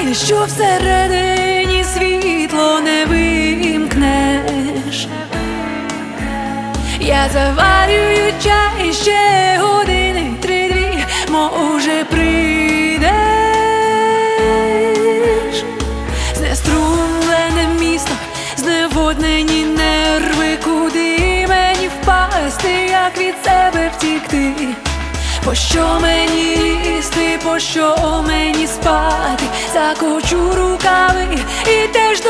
Що всередині світло не вимкнеш. Я заварюю чай ще години три-дві, може прийдеш. Знеструмлене місто, зневоднені нерви, куди мені впасти, як від себе втікти. Пощо мені їсти, пощо мені спати, закочу рукави і теж до